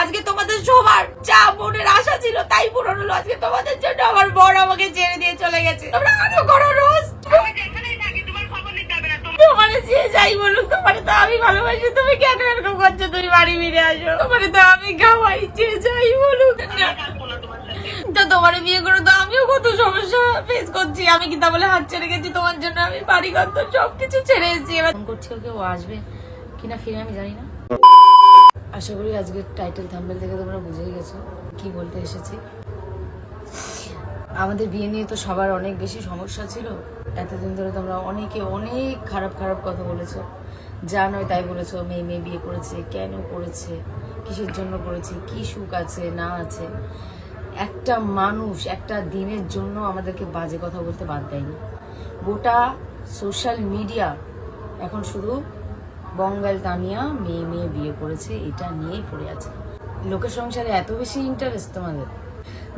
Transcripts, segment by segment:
আজকে তোমাদের সবার যা মনের আশা ছিল তাই পূরণ হলো। আজকে তোমাদের জন্য আমার বর আমাকে ছেড়ে দিয়ে চলে গেছে। তোমরা আরও করো রোজ। তোমার যে যাই বলুক তোমার তো আমি ভালোবাসি। তুমি কেন এরকম করছ? তুমি বাড়ি ফিরে আসো। তোমার তো আমি খাওয়াই যে যাই বলুক। তো তোমার বিয়ে করে তো আমিও কত সমস্যা ফেস করছি। আমি কি হাত ছেড়ে গেছি? তোমার জন্য আমি বাড়ি ঘর তো সবকিছু ছেড়ে এসেছি। এবার করছি ওকে ও আসবে কিনা ফিরে আমি জানি না। আশা করি আজকের টাইটেল থাম্বেল থেকে তোমরা বুঝেই গেছো কি বলতে এসেছি। আমাদের বিয়ে নিয়ে তো সবার অনেক বেশি সমস্যা ছিল। এতদিন ধরে তোমরা অনেকে অনেক খারাপ খারাপ কথা বলেছ। যা নয় তাই বলেছ, মেয়ে মেয়ে বিয়ে করেছে, কেন করেছে, কিসের জন্য করেছে, কি সুখ আছে, না আছে। একটা মানুষ একটা দিনের জন্য আমাদেরকে বাজে কথা বলতে বাদ দেয়নি। গোটা সোশ্যাল মিডিয়া এখন শুধু বঙ্গাল তানিয়া মেয়ে মেয়ে বিয়ে করেছে, এটা নিয়েই পড়ে আছে। লোকের সংসারে এত বেশি ইন্টারেস্ট তোমাদের।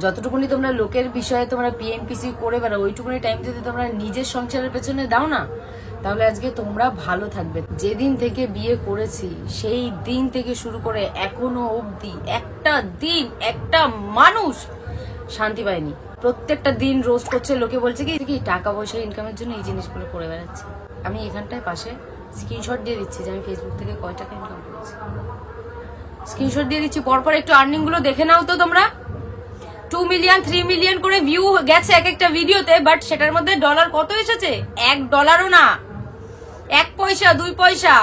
যতটুকুনি তোমরা লোকের বিষয়ে তোমরা পিএমপিসি করে বেড়াও, ওইটুকুনি টাইম যদি তোমরা নিজের সংসারের পেছনে দাও না, তাহলে আজকে তোমরা ভালো থাকবে। যেদিন থেকে বিয়ে করেছি, সেই দিন থেকে শুরু করে এখনও অবধি একটা দিন একটা মানুষ শান্তি পায়নি। প্রত্যেকটা দিন রোস্ট করছে, লোকে বলছে কি টাকা পয়সা ইনকামের জন্য এই জিনিসগুলো করে বেড়াচ্ছে। আমি এখানটায় পাশে স্ক্রিনশট দিয়ে দিচ্ছি যে আমি ফেসবুক থেকে কয় টাকা ইনকাম করেছি। স্ক্রিনশট দিয়ে দিচ্ছি, পরপর একটু আর্নিংগুলো দেখে নাও তো তোমরা। টু মিলিয়ন থ্রি মিলিয়ন করে ভিউ গেছে এক একটা ভিডিওতে বাট সেটার মধ্যে ডলার কত এসেছে? এক ডলারও না। এক পয়সা, দুই পয়সা।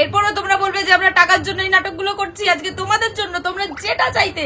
এরপরও তোমরা বলবে যে আমরা টাকার জন্য এই নাটকগুলো করছি, আজকে তোমাদের জন্য, তোমরা যেটা চাইতে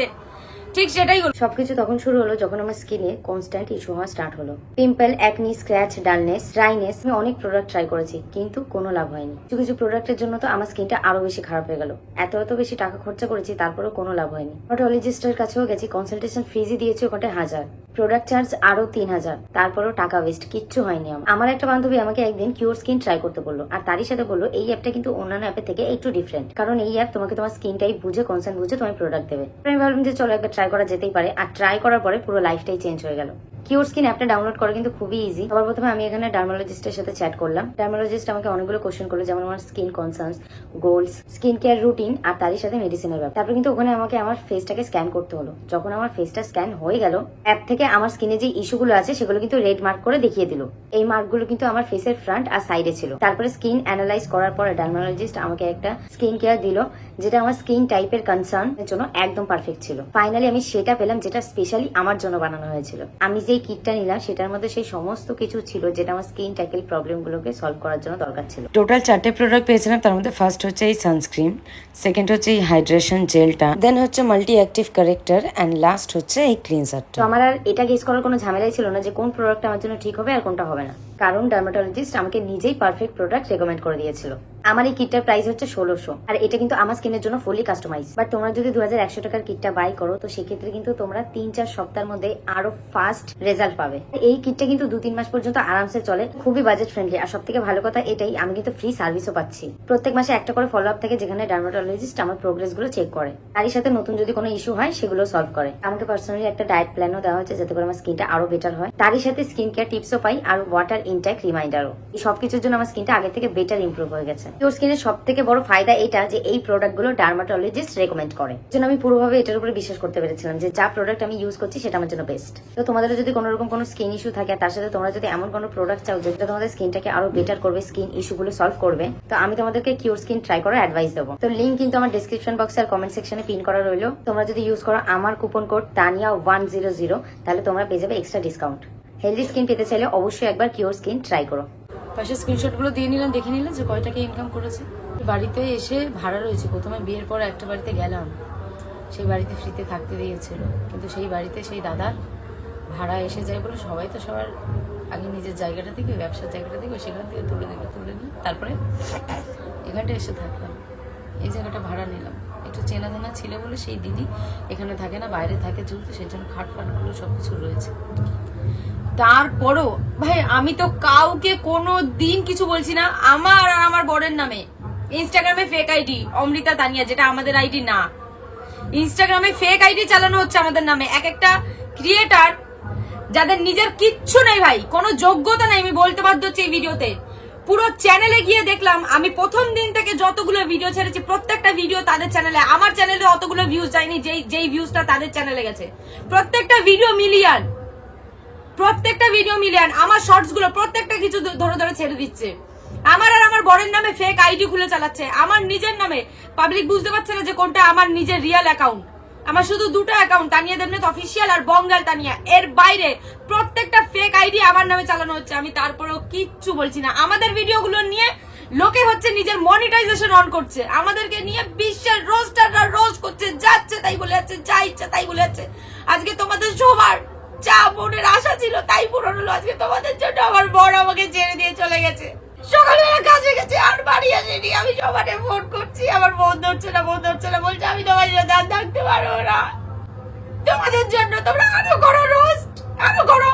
ঠিক সেটাই হলো। সবকিছু তখন শুরু হলো যখন আমার স্কিনে কনস্ট্যান্ট ইস্যু হওয়া স্টার্ট হলো। Pimple acne scratch dullness dryness আমি অনেক প্রোডাক্ট ট্রাই করেছি, কিন্তু কোনো লাভ হয়নি। কিছু কিছু প্রোডাক্টের জন্য তো আমার স্কিনটা আরও বেশি খারাপ হয়ে গেল। এত এত বেশি টাকা খরচা করেছি, তারপরেও কোনো লাভ হয়নি। ডর্মাটোলজিস্টের কাছেও গেছি কনসালটেশন ফিজই দিয়েছি ওখানে হাজার। প্রোডাক্ট চার্জ আরও তিন হাজার। তারপরও টাকা ওয়েস্ট কিচ্ছু হয়নি আমার। একটা বান্ধবী আমাকে একদিন কিউর স্কিন ট্রাই করতে বলল, আর তারই সাথে বলল, এই অ্যাপটা কিন্তু অন্যান্য অ্যাপের থেকে একটু ডিফারেন্ট কারণ এই অ্যাপ তোমাকে তোমার স্কিনটাই বুঝে কনসার্ন বুঝে তোমার প্রোডাক্ট দেবে। আমি ভাবলাম যে চলো একবার করা যেতেই পারে আর ট্রাই করার পরে পুরো লাইফটাই চেঞ্জ হয়ে গেল। কিউর স্কিন অ্যাপটা ডাউনলোড করা কিন্তু খুবই ইজি সবার প্রথমে আমি এখানে ডার্মালজিস্টের সাথে চ্যাট করলাম। ডার্মালজিস্ট আমাকে অনেকগুলো কোশ্চেন করল যেমন আমার skin concerns goals skin care routine আর তারই সাথে মেডিসিনের ব্যাপার। তারপর কিন্তু ওখানে আমাকে আমার ফেসটাকে স্ক্যান করতে হলো। যখন আমার ফেসটা স্ক্যান হয়ে গেল অ্যাপ থেকে আমার স্কিনে যে ইস্যুগুলো আছে, সেগুলো কিন্তু রেড মার্ক করে দেখিয়ে দিল। এই মার্কগুলো কিন্তু আমার ফেসের ফ্রন্ট আর সাইডে ছিল। তারপরে স্কিন অ্যানালাইজ করার পরে ডার্মালজিস্ট আমাকে একটা স্কিন কেয়ার দিল, যেটা আমার স্কিন টাইপের কনসার্ন জন্য একদম পারফেক্ট ছিল। ফাইনালি আমি সেটা পেলাম, যেটা স্পেশালি আমার জন্য বানানো হয়েছিল। আমি যেই কিটটা নিলাম সেটার মধ্যে সেই সমস্ত কিছু ছিল যেটা আমার স্কিন ট্যাকেল প্রবলেমগুলোকে সলভ করার জন্য দরকার ছিল। টোটাল চারটে প্রোডাক্ট পেয়েছিলাম তার মধ্যে ফার্স্ট হচ্ছে এই সানস্ক্রিন সেকেন্ড হচ্ছে এই হাইড্রেশন জেলটা দেন হচ্ছে multi active corrector and last হচ্ছে এই তো ক্লিনজারটা আমার আর এটা গেস করার কোনো ঝামেলাই ছিল না যে কোন প্রোডাক্ট আমার জন্য ঠিক হবে আর কোনটা হবে না। কারণ ডার্মাটোলজিস্ট আমাকে নিজেই পারফেক্ট প্রোডাক্ট রেকমেন্ড করে দিয়েছিল। আমার এই কিটটার প্রাইস হচ্ছে ষোলোশো। আর এটা কিন্তু আমার স্কিনের জন্য ফুলি কাস্টমাইজ বাট তোমরা যদি দু হাজার একশো টাকার কিটটা বাই করো, তো সেক্ষেত্রে কিন্তু তোমরা তিন চার সপ্তাহের মধ্যে আরও ফাস্ট রেজাল্ট পাবে। এই কিটটা কিন্তু দু তিন মাস পর্যন্ত আরামসে চলে, খুবই বাজেট ফ্রেন্ডলি আর সব থেকে ভালো কথা এটাই, আমি কিন্তু ফ্রি সার্ভিসও পাচ্ছি। প্রত্যেক মাসে একটা করে ফলো আপ থাকে যেখানে ডার্মাটোলজিস্ট আমার প্রোগ্রেসগুলো চেক করে। তারই সাথে নতুন যদি কোনো ইস্যু হয়, সেগুলো সলভ করে। আমাকে পার্সোনালি একটা ডায়েট প্ল্যানও দেওয়া হচ্ছে যাতে করে আমার স্কিনটা আরও বেটার হয়। তারই সাথে স্কিন কেয়ার টিপসও পাই, আর ওয়াটার ইনটেক রিমাইন্ডারও সবকিছুর জন্য আমার স্কিনটা আগে থেকে বেটার ইমপ্রুভ হয়ে গেছে। তোর স্কিনের সব থেকে বড় ফায়দা এটা যে এই প্রোডাক্টগুলো ডার্মাটোলজিস্ট রেকমেন্ড করে। জন্য আমি পুরোভাবে এটার উপরে বিশ্বাস করতে পেরেছিলাম যে যা প্রোডাক্ট আমি ইউজ করছি সেটা আমার জন্য বেস্ট তো তোমাদের যদি কোনো রকম কোনো স্কিন ইস্যু থাকে, তার সাথে তোমরা যদি এমন কোনো প্রোডাক্ট চাও যেটা তোমাদের স্কিনটাকে আরও বেটার করবে স্কিন ইস্যু গুলো সলভ করবে, তো আমি তোমাদেরকে কিউর স্কিন ট্রাই করার অ্যাডভাইস দেবো। তো লিঙ্ক কিন্তু আমার ডিসক্রিপশন বক্সে আর কমেন্ট সেকশনে পিন করা রইল। তোমরা যদি ইউজ করো আমার coupon code Tania one zero zero তাহলে তোমরা পেয়ে যাবে এক্সট্রা ডিসকাউন্ট হেলদি স্কিন পেতে চাইলে অবশ্যই একবার কিউর স্কিন ট্রাই করো। পাশে স্ক্রিনশটগুলো দিয়ে নিলাম, দেখে নিলাম যে কয় টাকা ইনকাম করেছে। বাড়িতে এসে ভাড়া রয়েছে, প্রথমে বিয়ের পর একটা বাড়িতে গেলাম। সেই বাড়িতে ফ্রিতে থাকতে দিয়েছিল, কিন্তু সেই বাড়িতে সেই দাদা ভাড়া এসে যায় বলে সবাই তো সবার আগে নিজের জায়গাটা থেকে ব্যবসার জায়গাটা থেকে সেখান থেকে তুলে দিল তুলে নিয়ে তারপরে এখানটা এসে থাকলাম। এই জায়গাটা ভাড়া নিলাম। একটু চেনা জানা ছিল বলে সেই দিদি এখানে থাকে না, বাইরে থাকে যেহেতু সেই জন্য খাট ফাটগুলো সব কিছু রয়েছে। তারপরও, ভাই, আমি তো কাউকে কোনো দিন কিছু বলছি না। আমার আর আমার বরের নামে। ইনস্টাগ্রামে ফেক আইডি অমৃতা তানিয়া, যেটা আমাদের আইডি না। ইনস্টাগ্রামে ফেক আইডি চালানো হচ্ছে আমাদের নামে। এক একটা ক্রিয়েটার যাদের নিজের কিচ্ছু নেই ভাই, কোনো যোগ্যতা নেই, আমি বলতে বাধ্য হচ্ছে এই ভিডিওতে। পুরো চ্যানেলে গিয়ে দেখলাম, আমি প্রথম দিন থেকে যতগুলো ভিডিও ছেড়েছি, প্রত্যেকটা ভিডিও তাদের চ্যানেলে আমার চ্যানেলে অতগুলো ভিউজ যায়নি, যেই যেই ভিউজটা তাদের চ্যানেলে গেছে। প্রত্যেকটা ভিডিও মিলিয়ন প্রত্যেকটা ভিডিও মিলিয়ন আমার শর্টসগুলো প্রত্যেকটা কিছু ধরে ধরে ছেড়ে দিচ্ছে। আমার আর আমার বরের নামে ফেক আইডি খুলে চালাচ্ছে। আমার নিজের নামে। পাবলিক বুঝতে পারছে না যে কোনটা আমার নিজের রিয়েল অ্যাকাউন্ট আমার শুধু দুটো অ্যাকাউন্ট তানিয়া দেবনাথ অফিসিয়াল আর বঙ্গাল তানিয়া। এর বাইরে প্রত্যেকটা ফেক আইডি আমার নামে চালানো হচ্ছে। আমি তারপরেও কিচ্ছু বলছি না। আমাদের ভিডিওগুলো নিয়ে লোকে হচ্ছে নিজের মনিটাইজেশন অন করছে। আমাদেরকে নিয়ে বিশ্বের রোস্টাররা রোজ করছে। যাচ্ছে তাই বলে যাচ্ছে, যা ইচ্ছা তাই বলে যাচ্ছে। আজকে তোমাদের সবার যা মনের আশা ছিল তাই পূরণ হলো। আজকে তোমাদের জন্য আমার বর আমাকে ছেড়ে দিয়ে চলে গেছে। সকালবেলা কাজে গেছে, আর বাড়ি আসেনি। আমি সবারে ফোন করছি, আমার বোন ধরছে না বোন ধরছে না, বলছে, আমি তোমার জন্য দাঁত থাকতে পারব না। তোমাদের জন্য তোমরা আরও করো রোস্ট, আরও করো।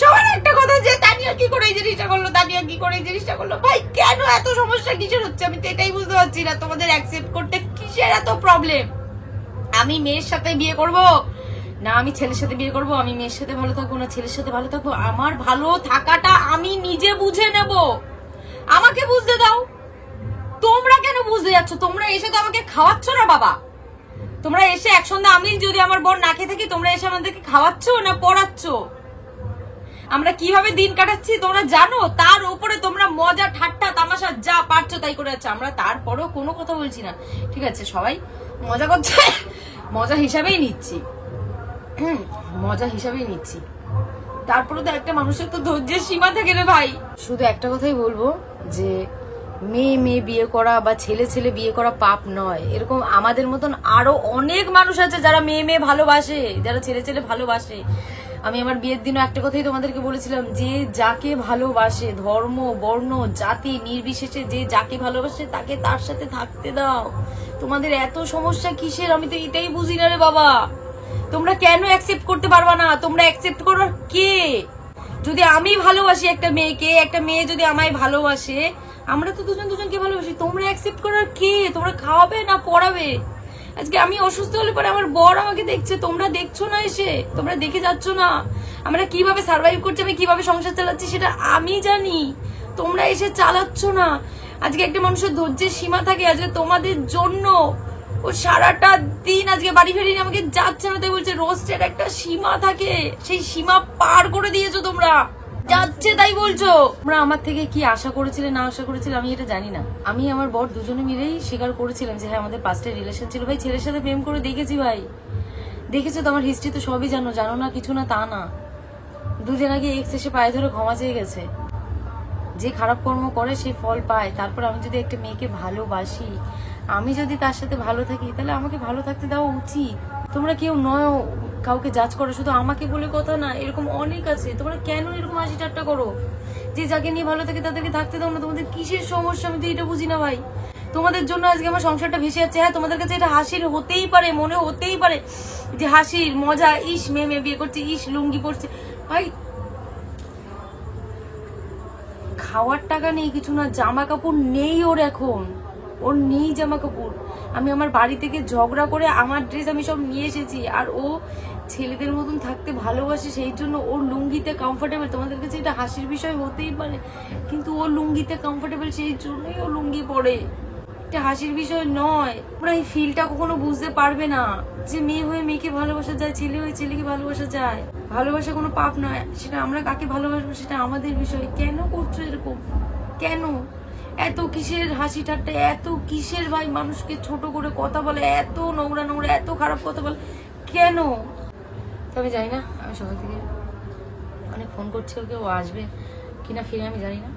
সবার একটা কথা যে, তানিয়া কি করে এই জিনিসটা করল? তানিয়া কি করে এই জিনিসটা করল? ভাই, কেন এত সমস্যা? কিসের হচ্ছে? আমি তো এটাই বুঝতে পারছি না। তোমাদের অ্যাকসেপ্ট করতে কিসের এত প্রবলেম আমি মেয়ের সাথে বিয়ে করব? না, আমি ছেলের সাথে বিয়ে করব, আমি মেয়ের সাথে ভালো থাকব, না ছেলের সাথে ভালো থাকব, আমার ভালো থাকাটা আমি নিজে বুঝে নেব। আমাকে বুঝতে দাও। তোমরা কেন বুঝতে যাচ্ছ? তোমরা এসে তো আমাকে খাওয়াচ্ছ না, বাবা। তোমরা এসে একসঙ্গে আমি যদি আমার বোন না খেয়ে থাকি, তোমরা এসে আমাদেরকে খাওয়াচ্ছ না পড়াচ্ছ? আমরা কীভাবে দিন কাটাচ্ছি তোমরা জানো? তার উপরে তোমরা মজা, ঠাট্টা, তামাশা যা পারছ তাই করে যাচ্ছে। আমরা তারপরেও কোনো কথা বলছি না। ঠিক আছে, সবাই মজা করছে? মজা হিসাবেই নিচ্ছি। মজা হিসাবেই নিচ্ছি। তারপরে তো একটা মানুষের তো ধৈর্যের সীমা থাকে রে ভাই। শুধু একটা কথাই বলব যে, মেয়ে মেয়ে বিয়ে করা বা ছেলে ছেলে বিয়ে করা পাপ নয়। এরকম আমাদের মতন আরও অনেক মানুষ আছে যারা মেয়ে মেয়ে ভালোবাসে, যারা ছেলে ছেলে ভালোবাসে। আমি আমার বিয়ের দিনও একটা কথাই তোমাদেরকে বলেছিলাম, যে যাকে ভালোবাসে, ধর্ম, বর্ণ, জাতি, নির্বিশেষে যে যাকে ভালোবাসে তাকে তার সাথে থাকতে দাও। তোমাদের এত সমস্যা কিসের? আমি তো এটাই বুঝি না রে বাবা। তোমরা কেন অ্যাকসেপ্ট করতে পারবা না? তোমরা অ্যাকসেপ্ট করার কে? যদি আমি ভালোবাসি একটা মেয়েকে, একটা মেয়ে যদি আমায় ভালোবাসে, আমরা তো দুজন দুজনকে ভালোবাসি, তোমরা অ্যাকসেপ্ট করার কে? তোমরা খাওয়াবে না পড়াবে? আজকে আমি অসুস্থ হলে পরে আমার বর আমাকে দেখছে, তোমরা দেখছ না এসে? তোমরা দেখে যাচ্ছ না? আমরা কীভাবে সার্ভাইভ করছি, আমি কীভাবে সংসার চালাচ্ছি সেটা আমি জানি। তোমরা এসে চালাচ্ছ না। আজকে একটা মানুষের ধৈর্যের সীমা থাকে, আজকে তোমাদের জন্য ও সারাটা দিন আজকে বাড়ি ফেরিয়ে আমাকে যাচ্ছে না, তাই বলছে রোস্টের একটা সীমা থাকে, সেই সীমা পার করে দিয়েছ তোমরা। যাচ্ছে তাই বলছো। তোমরা আমার থেকে কি আশা করেছিলে, না আশা করেছিলে, আমি এটা জানি না। আমি আমার বর দুজনে মিলেই স্বীকার করেছিলাম যে হ্যাঁ আমাদের পাস্টের রিলেশন ছিল। ভাই, ছেলের সাথে প্রেম করে দেখেছি ভাই। দেখেছ তো, আমার হিস্ট্রি তো সবই জানো জানো না, কিছু না, তা না। দুদিন আগে এক্স এসে পায়ে ধরে ক্ষমা চেয়ে গেছে। যে খারাপ কর্ম করে, সে ফল পায়। তারপর আমি যদি একটা মেয়েকে ভালোবাসি আমি যদি তার সাথে ভালো থাকি, তাহলে আমাকে ভালো থাকতে দেওয়া উচিত। তোমরা কেউ নয় কাউকে জাজ করো, শুধু আমাকে বলে কথা না, এরকম অনেক আছে। তোমরা কেন এরকম হাসি ঠাট্টা করো? যে যাকে নিয়ে ভালো থাকে, তাদেরকে থাকতে দাও না। তোমাদের কিসের সমস্যা? আমি তো এটা বুঝি না ভাই। তোমাদের জন্য আজকে আমার সংসারটা ভেসে যাচ্ছে। হ্যাঁ তোমাদের কাছে এটা হাসির হতেই পারে মনে হতেই পারে যে হাসির মজা, ইস, মেয়ে মেয়ে বিয়ে করছে, ইস, লুঙ্গি পড়ছে ভাই, খাওয়ার টাকা নেই কিছু না জামা কাপড় নেই ওর এখন। ওর নেই জামা কাপড় আমি আমার বাড়ি থেকে ঝগড়া করে আমার ড্রেস আমি সব নিয়ে এসেছি। আর ও ছেলেদের মতন থাকতে ভালোবাসে, সেই জন্য ওর লুঙ্গিতে কমফোর্টেবল তোমাদের কাছে এটা হাসির বিষয় হতেই পারে, কিন্তু ও লুঙ্গিতে কমফোর্টেবল সেই জন্যই ও লুঙ্গি পরে। এটা হাসির বিষয় নয়। তোমরা এই ফিলটা কখনো বুঝতে পারবে না, যে মেয়ে হয়ে মেয়েকে ভালোবাসা যায়, ছেলে হয়ে ছেলেকে ভালোবাসা যায়। ভালোবাসা কোনো পাপ নয়, সেটা আমরা কাকে ভালোবাসবো সেটা আমাদের বিষয়। কেন করছ এরকম? কেন? এত কিসের হাসি ঠাট্টা, এত কিসের ভাই মানুষকে ছোট করে কথা বলে, এত নোংরা নোংরা, এত খারাপ কথা বলে, কেন? তবে জানি না, আমি সকাল থেকে অনেক ফোন করছি, ওকে, ও আসবে কিনা ফিরে আমি জানি না।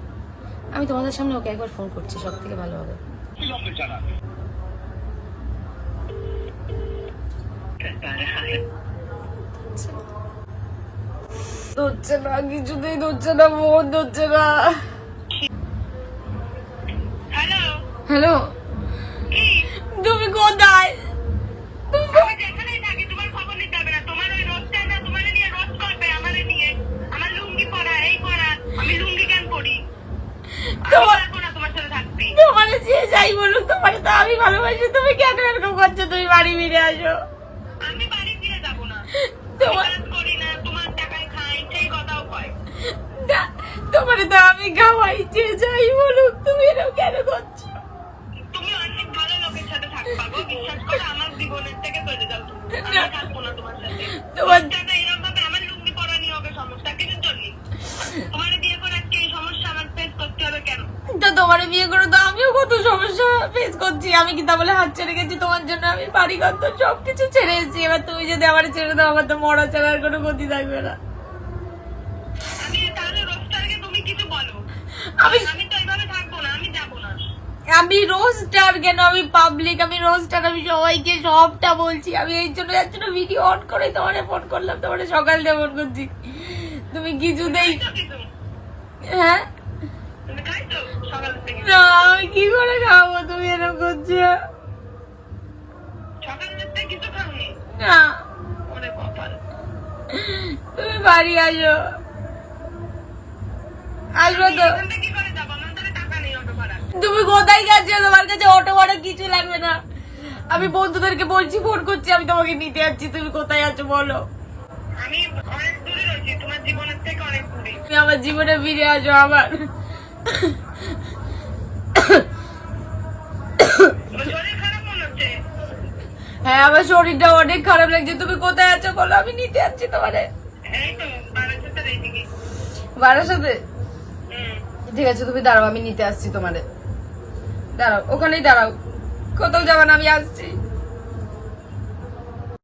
আমি তোমাদের সামনে ওকে একবার ফোন করছি, সব থেকে ভালো হবে। ধরছে না, কিছুতেই ধরছে না, মন ধরছে না। হ্যালো? তুমি কোথায়? তোমার খবর নিতে হবে না। তোমার ওই রোজটা না তোমার নিয়ে রোজ করবে আমারে নিয়ে। আমার লুঙ্গি পরা এই পরা আমি লুঙ্গি কেন পরি? তোমার- পারব তোমার সাথে থাকতে। তোমার যে যাই তোমার তো আমি ভালোবাসি। তুমি কেন এরকম করছ? তুমি বাড়ি ফিরে আসো। আমি বাড়ি ফিরে যাব না। তোমার করি না তোমার টাকায় খাই সেই কথাও কয়। তা- তোমার তো আমি খাওয়াই যে যাই বলুক তুমি এরকম কেন করছ? লোকের সাথে থাকবা গো বিশ্বাস করো আমার জীবনের থেকে চলে যাও আমি থাকব না তোমার সাথে। তোমার তোমার এরকম ভাবে আমার লুঙ্গি পরা নিয়ে হবে সমস্যা কিছু চলি তোমার বিয়ে করে আজকে এই সমস্যা আমার ফেস করতে হবে কেন? তো তোমার বিয়ে করে তো আমিও কত সমস্যা ফেস করছি। আমি কি তা বলে হাত ছেড়ে গেছি? তোমার জন্য আমি বাড়ি ঘর তো সবকিছু ছেড়ে এসেছি। এবার তুমি যদি আমার ছেড়ে দাও আমার তো মরা ছাড়ার কোনো গতি থাকবে না। আমি তাহলে রোস্টারকে তুমি কিছু বলো। আমি আমি তো এইভাবে থাকব না আমি যাব না আমি রোস্টার কেন? আমি পাবলিক আমি রোস্টার আমি সবাইকে সবটা বলছি। আমি এই জন্য যার জন্য ভিডিও অন করে তোমারে ফোন করলাম তোমারে সকাল দিয়ে ফোন করছি। তুমি কিছুতেই কিছু হ্যাঁ? সকাল থেকে? না আমি কি করে খাব? তুমি এরকম করছ? না। তুমি বাড়ি আসো। আসব তো। তুমি কোথায় গেছো? তোমার কাছে অটো ভাড়া কিছু লাগবে না। আমি বন্ধুদেরকে বলছি ফোন করছি আমি তোমাকে নিতে যাচ্ছি। তুমি কোথায় আছো বলো। আমি অনেক দূরে রয়েছি তোমার জীবনের থেকে অনেক দূরে। তুমি আমার জীবনে ফিরে আসো হচ্ছে? হ্যাঁ আমার শরীরটা অনেক খারাপ লাগছে। তুমি কোথায় আছো বলো আমি নিতে যাচ্ছি তোমারে। বারাসাতে? ঠিক আছে তুমি দাঁড়াও আমি নিতে আসছি তোমারে। দাঁড়াও ওখানেই দাঁড়াও। কোথাও যাবেন আমি আসছি।